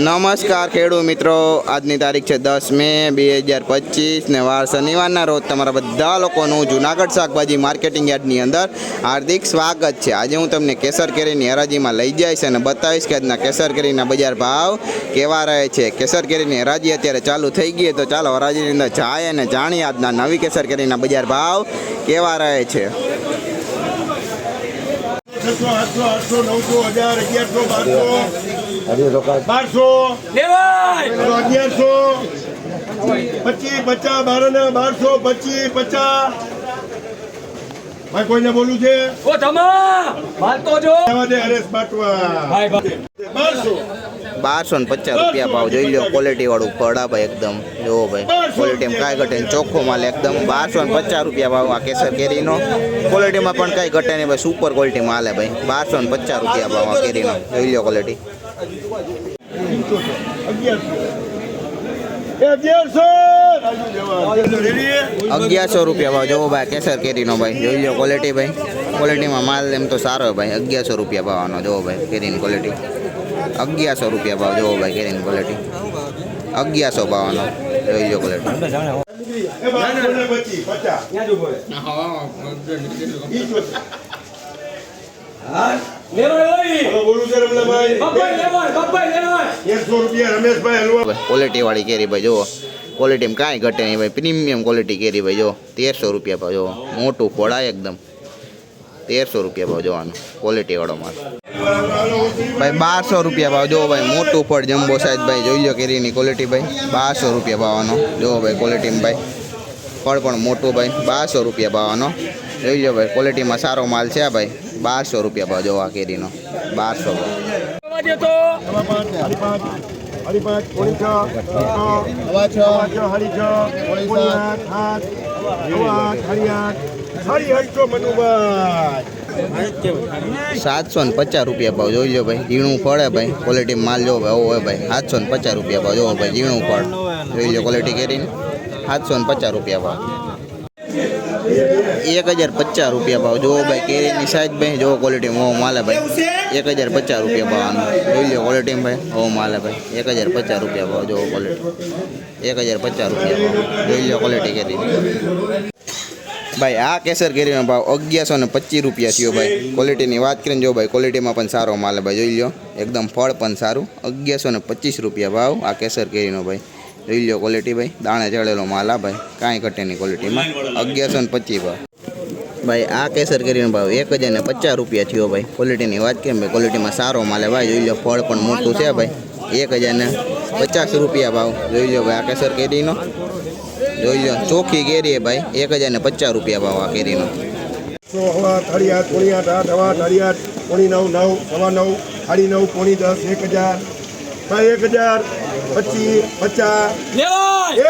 નમસ્કાર ખેડૂત મિત્રો. આજની તારીખ છે દસ મે બે હજાર પચીસ ને વાર શનિવારના રોજ તમારા બધા લોકોનું જુનાગઢ શાકભાજી માર્કેટિંગ યાર્ડની અંદર હાર્દિક સ્વાગત છે. આજે હું તમને કેસર કેરીની હરાજીમાં લઈ જઈશ અને બતાવીશ કે આજના કેસર કેરીના બજાર ભાવ કેવા રહે છે. કેસર કેરીની હરાજી અત્યારે ચાલુ થઈ ગઈ તો ચાલો હરાજીની અંદર જાય અને જાણીએ આજના નવી કેસર કેરીના બજાર ભાવ કેવા રહે છે. છસો આઠસો આઠસો નવસો હજાર અગિયારસો બારસો. બારસો. અગિયારસો. પચીસ પચાસ બાર ને બારસો પચીસ પચાસ. ભાઈ કોઈને બોલું છે? ઓ તમા મારતો જો! જવા દે હરેશ બાટવા બારસો. બારસો ને પચાસ રૂપિયા ભાવ જોઈ લો ક્વોલિટી વાળું પડા ભાઈ એકદમ. જોવો ભાઈ. ક્વોલિટીમાં કાંઈ ઘટે નહીં. ચોખ્ખો માલ એકદમ બારસો ને પચાસ રૂપિયા ભાવ આ કેસર કેરીનો. ક્વોલિટીમાં પણ કાંઈ ઘટે નહીં ભાઈ સુપર ક્વોલિટીમાં હાલે ભાઈ. બારસો ને પચાસ રૂપિયા ભાવ આ કેરીનો. જોઈ ક્વોલિટી અગિયારસો રૂપિયા ભાવ. જોવો ભાઈ, કેસર કેરીનો ભાઈ. જોઈ લો ક્વોલિટી ભાઈ. ક્વોલિટીમાં માલ એમ તો સારો ભાઈ. અગિયારસો રૂપિયા ભાવનો જોવો ભાઈ, કેરીની ક્વોલિટી અગિયારસો રૂપિયા ભાવ. જોવો ભાઈ, કેરીની ક્વોલિટી અગિયારસો ભાવનો જોઈ લો ક્વોલિટી વાળી કેરી ભાઈ જુઓ. ક્વોલિટીમાં કાંઈ ઘટે નહીં ભાઈ. પ્રીમિયમ ક્વોલિટી કેરી ભાઈ જો તેરસો રૂપિયા જુઓ. મોટું ફોડાય એકદમ. તેરસો રૂપિયા ભાવ જોવાનું ક્વોલિટીવાળો માલ. ભાઈ બારસો રૂપિયા ભાવ. જોવો ભાઈ મોટું ફળ જમ્બો સાઈઝ ભાઈ જોઈ લો કેરીની ક્વોલિટી ભાઈ. બારસો રૂપિયા ભાવનો. જોવો ભાઈ ક્વોલિટીમાં ભાઈ ફળ પણ મોટું ભાઈ. બારસો રૂપિયા ભાવનો. જોઈ લો ભાઈ ક્વોલિટીમાં સારો માલ છે આ ભાઈ. બારસો રૂપિયા ભાવ જોવા કેરીનો. બારસો ભાવ. લેવા દે પાંચ હરી પાંચ હરી છ. હવા છ હરી છ પોણી આઠ આઠ સાતસો ને પચાસ રૂપિયા ભાવ જોઈ લો ભાઈ. ઝીણું ફળે ભાઈ. ક્વોલિટી માલ જોવો ભાઈ હોય ભાઈ. સાતસો ને પચાસ રૂપિયા ભાવ જોવો ભાઈ. ઝીણું ફળ. જોઈ લો ક્વોલિટી કરીને. સાતસો ને પચાસ રૂપિયા ભાવ. એક હજાર પચાસ રૂપિયા ભાવ. જોવો ભાઈ, કેરીની સાઈઝ ભાઈ જોવો ક્વોલિટી હો માલે ભાઈ. એક હજાર પચાસ રૂપિયા ભાવનો જોઈ લો ક્વોલિટી ભાઈ હો માલે ભાઈ. એક હજાર પચાસ રૂપિયા ભાવ જોવો ક્વોલિટી એક હજાર પચાસ રૂપિયા ભાવ. જોઈ લો ક્વોલિટી કેરી. ભાઈ, આ કેસર કેરીનો ભાવ અગિયારસો ને પચીસ રૂપિયા થયો ભાઈ. ક્વોલિટીની વાત કરીને જો ભાઈ ક્વોલિટીમાં પણ સારો માલ ભાઈ. જોઈ લો એકદમ ફળ પણ સારું. અગિયારસો ને પચીસ રૂપિયા ભાવ આ કેસર કેરીનો ભાઈ. જોઈ લો ક્વોલિટી ભાઈ. દાણે ચડેલો માલ આ ભાઈ. કાંઈ ઘટેની ક્વોલિટીમાં અગિયારસો ને પચીસ ભાવ. ભાઈ, આ કેસર કેરીનો ભાવ એક હજાર ને પચાસ રૂપિયા થયો ભાઈ. ક્વોલિટીની વાત કરીએ ભાઈ? ક્વોલિટીમાં સારો માલે ભાઈ, જોઈ લો ફળ પણ મોટું છે ભાઈ. એક હજાર ને પચાસ રૂપિયા ભાવ. જોઈ લો ભાઈ, આ કેસર કેરીનો. જોઈ લો ચોખ્ખી કેરી ભાઈ. એક હજાર ને પચાસ રૂપિયા ભાવ આ કેરીનો. પોણી નવ નવ સવા નવ સાડી નવ, પોણી દસ, એક હજાર. એક હજાર. પચીસ પચાસ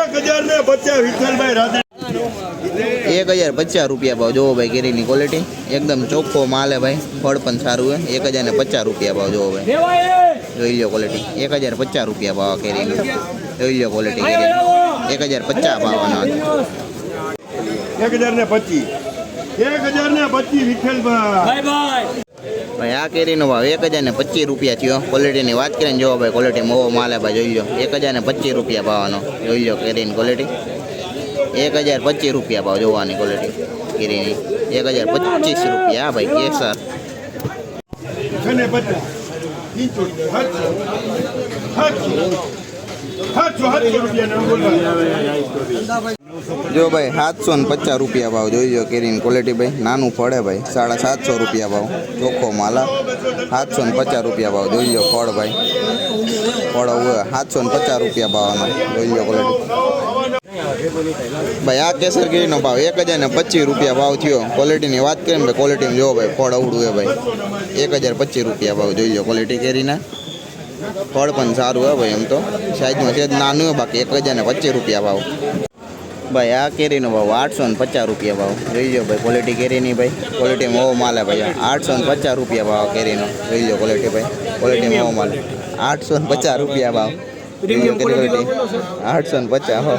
એક હજાર ને પચાસ વિઠ્ઠલભાઈ રાધે. એક હજાર પચાસ રૂપિયા ભાવ. જોવો ભાઈ કેરીની ક્વોલિટી એકદમ ચોખ્ખો માલ હે ભાઈ. ફળ પણ સારું હે. એક હજાર ને પચાસ રૂપિયા ભાવ જોવો ભાઈ. જોઈ લો ક્વોલિટી એક હજાર પચાસ રૂપિયા ભાવ કેરીની કેરીનો. જોઈ લો ક્વોલિટી કેરી એક હજાર પચાસ ભાવનો એક હજાર ને પચીસ એક હજાર ને પચીસ વિઠ્ઠલભાઈ ભાઈ આ કેરીનો ભાવ એક હજાર ને પચીસ રૂપિયા થયો ક્વોલિટીની વાત કરીને જોવો ભાઈ ક્વોલિટી મોવો માલે ભાઈ જોઈ લો એક હજાર ને પચીસ રૂપિયા ભાવનો જોઈ લો કેરીની ક્વોલિટી એક હજાર પચીસ રૂપિયા ભાવ જોવાની ક્વોલિટી કેરીની એક હજાર પચીસ રૂપિયા હા ભાઈ કેસર રૂપિયા જો ભાઈ, સાતસો ને પચાસ રૂપિયા ભાવ જોઈ લો કેરીની ક્વોલિટી ભાઈ. નાનું ફળે ભાઈ, સાડા સાતસો રૂપિયા ભાવ. ચોખ્ખો માલા સાતસો ને પચાસ રૂપિયા ભાવ જોઈ લો ફળ ભાઈ. ફળ હવે સાતસો ને પચાસ રૂપિયા ભાવનો જોઈજો ક્વોલિટી ભાઈ, આ કેસર કેરીનો ભાવ એક હજાર ને પચીસ રૂપિયા ભાવ થયો. ક્વોલિટીની વાત કરીએ ભાઈ ક્વોલિટીમાં જોવો ભાઈ, ફળ અવડું હે ભાઈ. એક હજાર પચીસ રૂપિયા ભાવ જોઈ લો ક્વોલિટી કેરીના. ફળ પણ સારું હે ભાઈ એમ તો. સાઈઝમાં છે નાનું બાકી એક હજાર ને પચીસ રૂપિયા ભાવ. ભાઈ આ કેરીનો ભાવ આઠસો ને પચાસ રૂપિયા ભાવ. જોઈ લો ભાઈ ક્વોલિટી કેરીની ભાઈ. ક્વોલિટી મોવો માલ હે ભાઈ આઠસો ને પચાસ રૂપિયા ભાવ કેરીનો. જોઈ લો ક્વોલિટી ભાઈ ક્વોલિટી મોવો માલ. આઠસો ને પચાસ રૂપિયા ભાવ. આઠસો ને પચાસ હો.